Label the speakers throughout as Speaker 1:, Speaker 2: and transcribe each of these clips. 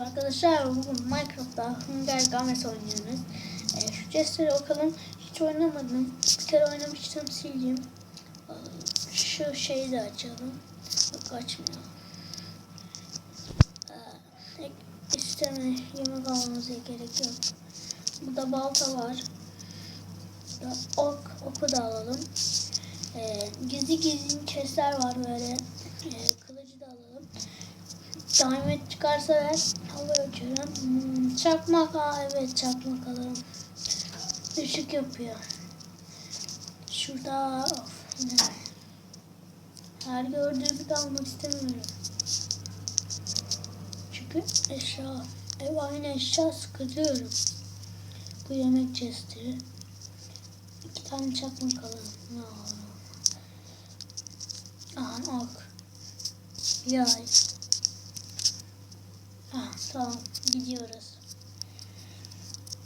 Speaker 1: Arkadaşlar bugün Minecraft'ta Hunger Games oynuyoruz. Ee, şu Jester'ı bakalım hiç oynamadım. Bir kere oynamıştım sileyim. Ee, Şu şeyi de açalım. Yok açmıyor. Ee, isteme yemek almamıza gerek yok. Burada balta var. Burada ok, oku da alalım. Ee, gizli gizli chestler var böyle. Ee, kılıcı da alalım. Diamond çıkarsa ver. Hava uçuyorum. Hmm, çakmak ha evet çakmak alalım. Işık yapıyor. Şurada of yine. Her gördüğümü almak istemiyorum. Çünkü eşya. Ev aynı eşya sıkılıyorum. Bu yemek chest'i. İki tane çakmak alalım. Alalım? Aha ok. Yay. Ah, tamam gidiyoruz.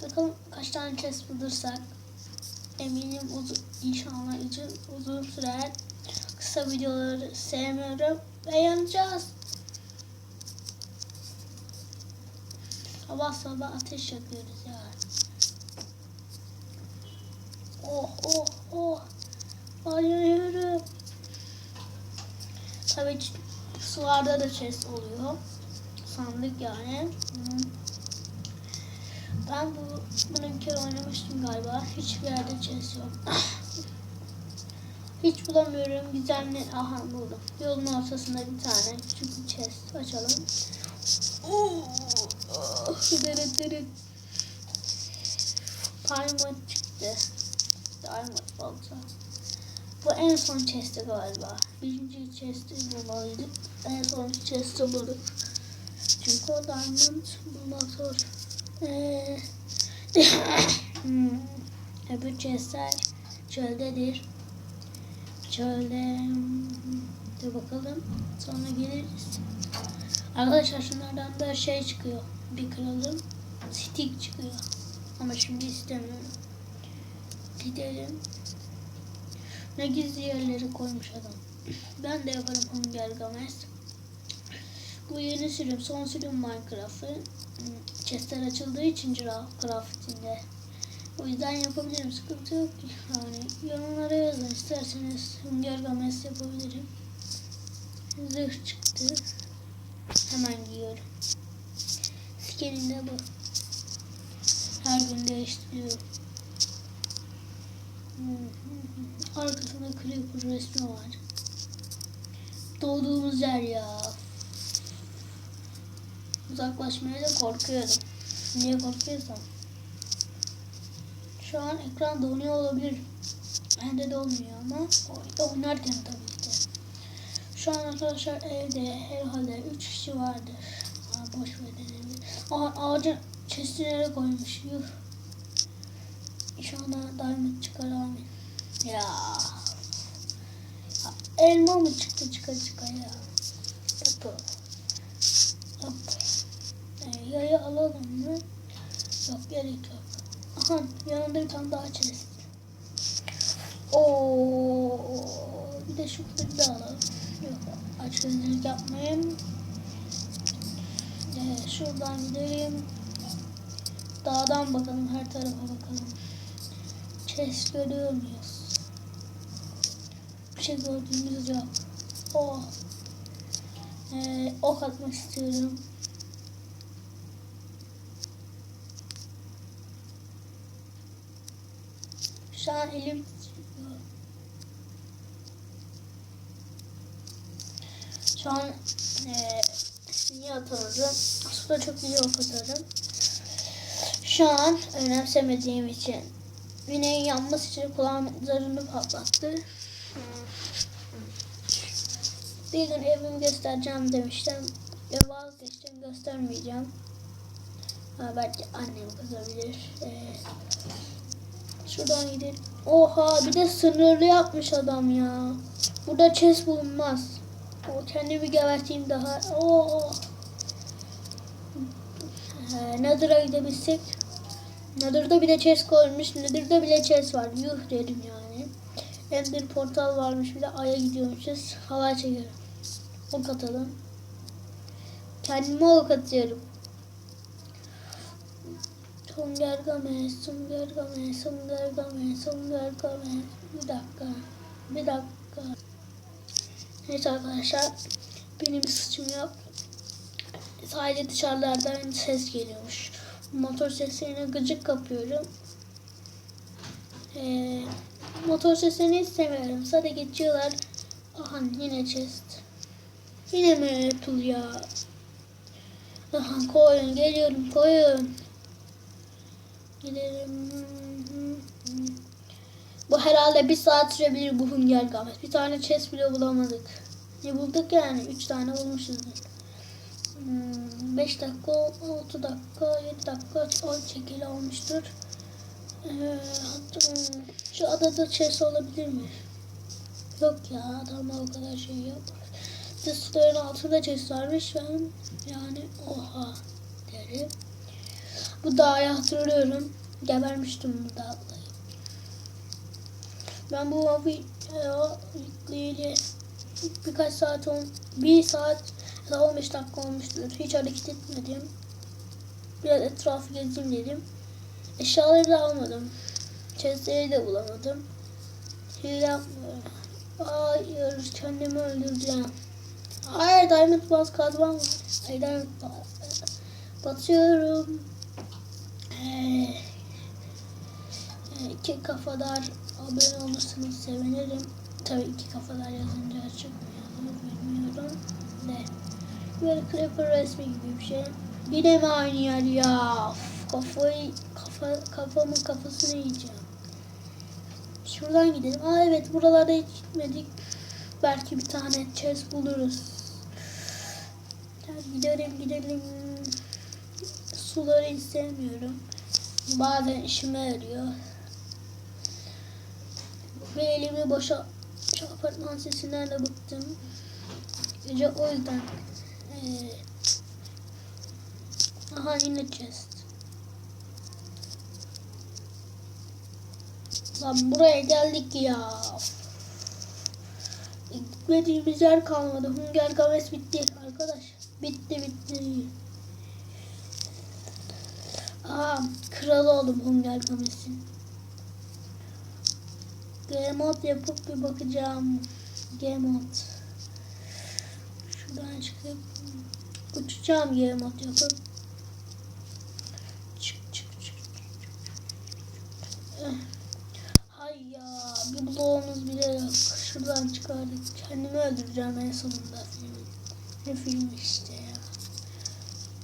Speaker 1: Bakalım kaç tane chest bulursak. Eminim uzun, inşallah uzun, uzun sürer. Kısa videoları sevmiyorum yanacağız. Sabah sabah ateş yakıyoruz ya. Oh oh oh. Bayılıyorum. Tabii sularda da chest oluyor sandık yani. Ben bu bunu bir kere oynamıştım galiba. Hiçbir yerde chest yok. Hiç bulamıyorum. Gizemli. Aha buldum. Yolun ortasında bir tane küçük bir chest açalım. Oo, oh, dırıt dırıt. Diamond çıktı. Diamond balta. Bu en son chest'i galiba. Birinci chest'i bulmalıydık. En son chest'i bulduk. Çünkü diamond zor. Ee, hmm. Öbür chestler çöldedir. Çölde de bakalım. Sonra geliriz. Arkadaşlar şunlardan da şey çıkıyor. Bir kıralım. Stick çıkıyor. Ama şimdi istemiyorum. Gidelim. Ne gizli yerleri koymuş adam. Ben de yaparım Hunger Games. Bu yeni sürüm, son sürüm Minecraft'ı. Chestler açıldığı için Craft'inde. O yüzden yapabilirim. Sıkıntı yok. Yani yorumlara yazın. isterseniz Hunger Games yapabilirim. Zırh çıktı. Hemen giyiyorum. Skin'in de bu. Her gün değiştiriyorum. Arkasında Creeper resmi var. Doğduğumuz yer ya. Uzaklaşmaya da korkuyorum. Niye korkuyorsam? Şu an ekran donuyor olabilir. Bende de olmuyor ama oy- oynarken tabii ki. Şu an arkadaşlar evde herhalde 3 kişi vardır. Ha, boş verelim. Aa, ağacın chest'ine koymuş. Yuh. İnşallah diamond çıkar amin. Ya. Elma mı çıktı çıka çıka ya. Yapı. Hop. Yayı alalım mı? Yok gerek yok. Aha yanında bir tane daha chest. Oo, bir de şu kırığı da alalım. Yok açgözlülük yapmayayım. Ee, şuradan gidelim. Dağdan bakalım her tarafa bakalım. Chest görüyor muyuz? Bir şey gördüğümüz yok. Oh. Ee, ok atmak istiyorum. Şu an elim. Şu an eee niye atamadım? Suda çok iyi ok atarım. Şu an önemsemediğim için Güney'in yanması için kulağım zarını patlattı. Bir gün evimi göstereceğim demiştim. Ve vazgeçtim göstermeyeceğim. Ha, belki annem kızabilir. Ee, şuradan gidelim. Oha bir de sınırlı yapmış adam ya. Burada chest bulunmaz. O kendimi geberteyim daha. Oo. Ee, Nether'a gidebilsek. Nether'da bir de chest koymuş. Nether'da bile chest var. Yuh dedim yani. Ender portal varmış. Bir de Ay'a gidiyormuşuz. Hava çekelim. Ok atalım. Kendime ok atıyorum. Sünger Games, Sünger Games, Sünger Games, Sünger Games. Bir dakika. Bir dakika. Evet arkadaşlar. Benim suçum yok. Sadece dışarılardan ses geliyormuş. Motor seslerine gıcık kapıyorum. Ee, motor seslerini istemiyorum. Sadece geçiyorlar. Aha yine chest. Yine mi Apple ya? Aha koyun geliyorum koyun. Bu herhalde bir saat sürebilir bu Hunger Games. Bir tane chest bile bulamadık. Ne bulduk yani? Üç tane bulmuşuzdur. 5 dakika, 6 dakika, 7 dakika 10 çekili olmuştur. Ee, hmm, şu adada chest olabilir mi? Yok ya adamlar o kadar şey de suların altında chest varmış ben yani oha derim. Bu dağı hatırlıyorum. Gebermiştim bu dağla. Ben bu video yükleyeli birkaç saat on, bir saat ya da 15 dakika olmuştur. Hiç hareket etmedim. Biraz etrafı gezeyim dedim. Eşyaları da almadım. Chestleri de bulamadım. Hile yapmıyorum. Hayır kendimi öldüreceğim. Hayır diamond baz kazmam var. Hayır diamond baz. Batıyorum. Ee, iki kafadar abone olursanız sevinirim. Tabii iki kafadar yazınca çıkmıyor. Bilmiyorum. Ne? Böyle creeper resmi gibi bir şey. Yine mi aynı yer ya? Kafayı, kafa, kafamın kafasını yiyeceğim. Şuradan gidelim. Aa evet buralarda hiç gitmedik. Belki bir tane chest buluruz. Gidelim gidelim. Suları istemiyorum. Bazen işime yarıyor. Ve elimi boşa şu apartman sesinden de bıktım. Gece o yüzden ee, aha yine chest. Lan buraya geldik ya. Gitmediğimiz yer kalmadı. Hunger Games bitti arkadaş. Bitti bitti. Aa, kral oldum Hunger Games'in. Game mode yapıp bir bakacağım. Game mode. Şuradan çıkıp uçacağım game mode yapıp. Çık çık çık. Eh. Hay ya bir bloğumuz bile yok. Şuradan çıkardık. Kendimi öldüreceğim en sonunda. Ne film işte ya.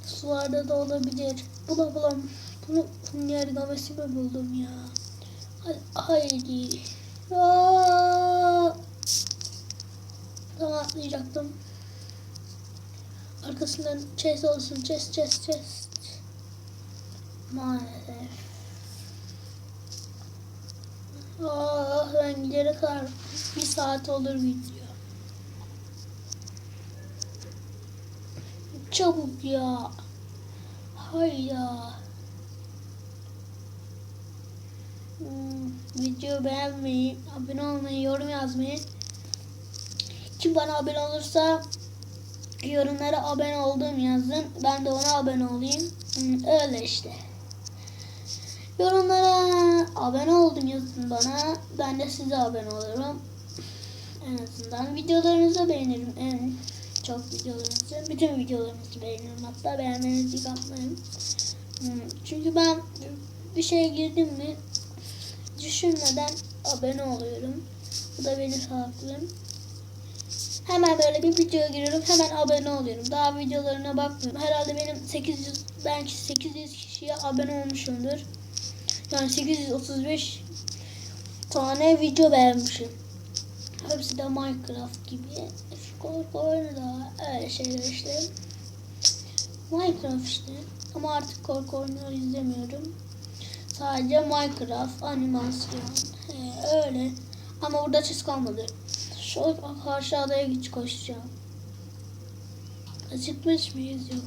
Speaker 1: Sularda da olabilir. Bula bulam. Bunu Hunger Games'i mi buldum ya? Hay- Haydi. Aa! Tamam atlayacaktım. Arkasından chest olsun. Chest chest chest. Maalesef. Ah ben gidene kadar bir saat olur video. Çabuk ya. Hay ya. Hmm, video beğenmeyi, abone olmayı, yorum yazmayı. Kim bana abone olursa yorumlara abone oldum yazın. Ben de ona abone olayım. Hmm, öyle işte. Yorumlara abone oldum yazın bana. Ben de size abone olurum. En azından videolarınızı beğenirim. En çok videolarınızı. Bütün videolarınızı beğenirim. Hatta beğenmenizi yapmayın. Hmm, Çünkü ben bir şeye girdim mi düşünmeden abone oluyorum. Bu da benim hakkım. Hemen böyle bir videoya giriyorum. Hemen abone oluyorum. Daha videolarına bakmıyorum. Herhalde benim 800 belki 800 kişiye abone olmuşumdur. Yani 835 tane video beğenmişim. Hepsi de Minecraft gibi. Korku da öyle şeyler işte. Minecraft işte. Ama artık korku oyunları izlemiyorum. Sadece Minecraft, animasyon. He, öyle. Ama burada çiz kalmadı. Şu karşı adaya geç koşacağım. Acıkmış mıyız? Yok.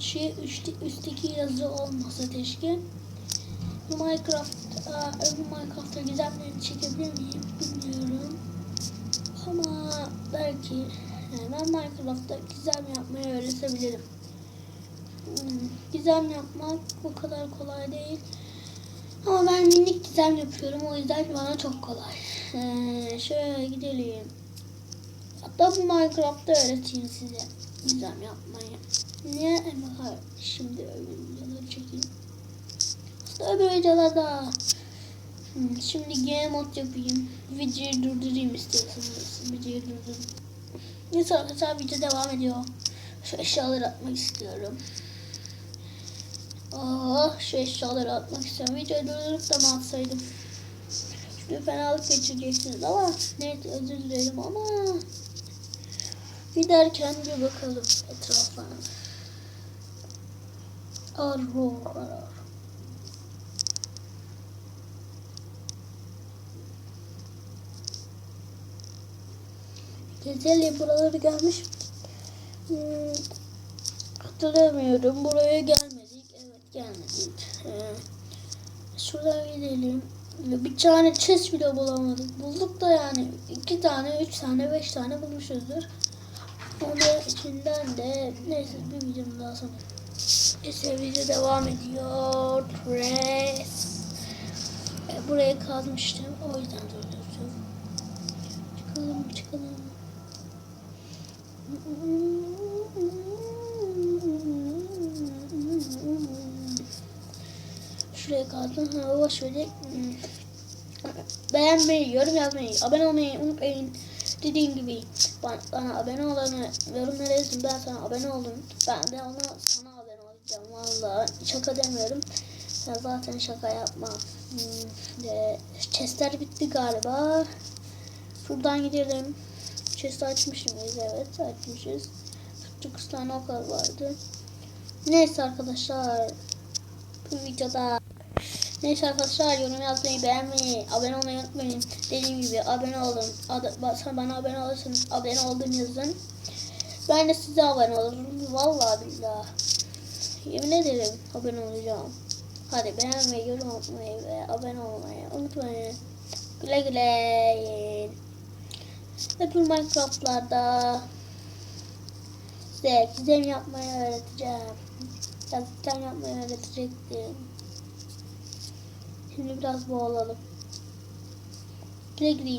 Speaker 1: Şey üstte, üstteki yazı olmasa keşke. Minecraft, aa, öbür Minecraft'ta gizemlerini çekebilir miyim bilmiyorum. Ama belki yani ben Minecraft'ta gizem yapmayı öğretebilirim. Gizem yapmak o kadar kolay değil. Ama ben minik gizem yapıyorum. O yüzden bana çok kolay. Ee, şöyle gidelim. Hatta bu Minecraft'ta öğreteyim size gizem yapmayı. Niye? Ama hayır. Şimdi öbür videoları çekeyim. Hatta öbür videolarda. Hmm, şimdi game mod yapayım. Videoyu durdurayım istiyorsanız. Videoyu durdurayım. Neyse arkadaşlar video devam ediyor. Şu eşyaları atmak istiyorum. Ah şu eşyaları atmak istiyorum. Videoyu durdurup da mı atsaydım? Şimdi fenalık geçireceksiniz ama neyse özür dilerim ama giderken bir bakalım etrafa. Arro arar. Gezelim buraları gelmiş. Hmm, hatırlamıyorum. Buraya gelmedik. Evet gelmedik. Ee, şuradan gidelim. Bir tane chest bile bulamadık. Bulduk da yani iki tane, üç tane, beş tane bulmuşuzdur. Onun içinden de neyse bir videom daha sonra. Neyse video devam ediyor. Press. Ee, burayı kazmıştım. O yüzden durdurdum. Çıkalım çıkalım. Şuraya kaldım. Ha, boş verin. Beğenmeyi, yorum yazmayı, abone olmayı unutmayın. Dediğim gibi bana, bana abone olanı yorumlara yazın. Ben sana abone oldum. Ben de ona sana abone olacağım. Valla şaka demiyorum. Ben zaten şaka yapmam. Hmm, de, chestler bitti galiba. Şuradan gidelim. Chest açmış mıyız? Evet açmışız. 49 tane o vardı. Neyse arkadaşlar. Bu videoda Neyse arkadaşlar yorum yazmayı, beğenmeyi, abone olmayı unutmayın. Dediğim gibi abone olun. Ad, bana, abone olursanız abone oldum yazın. Ben de size abone olurum. Vallahi billahi. Yemin ederim abone olacağım. Hadi beğenmeyi, yorum atmayı ve abone olmayı unutmayın. Güle güle. Öbür Minecraft'larda size gizem yapmayı öğreteceğim. Yazıktan yapmayı öğretecektim. Şimdi biraz boğalalım. Güle.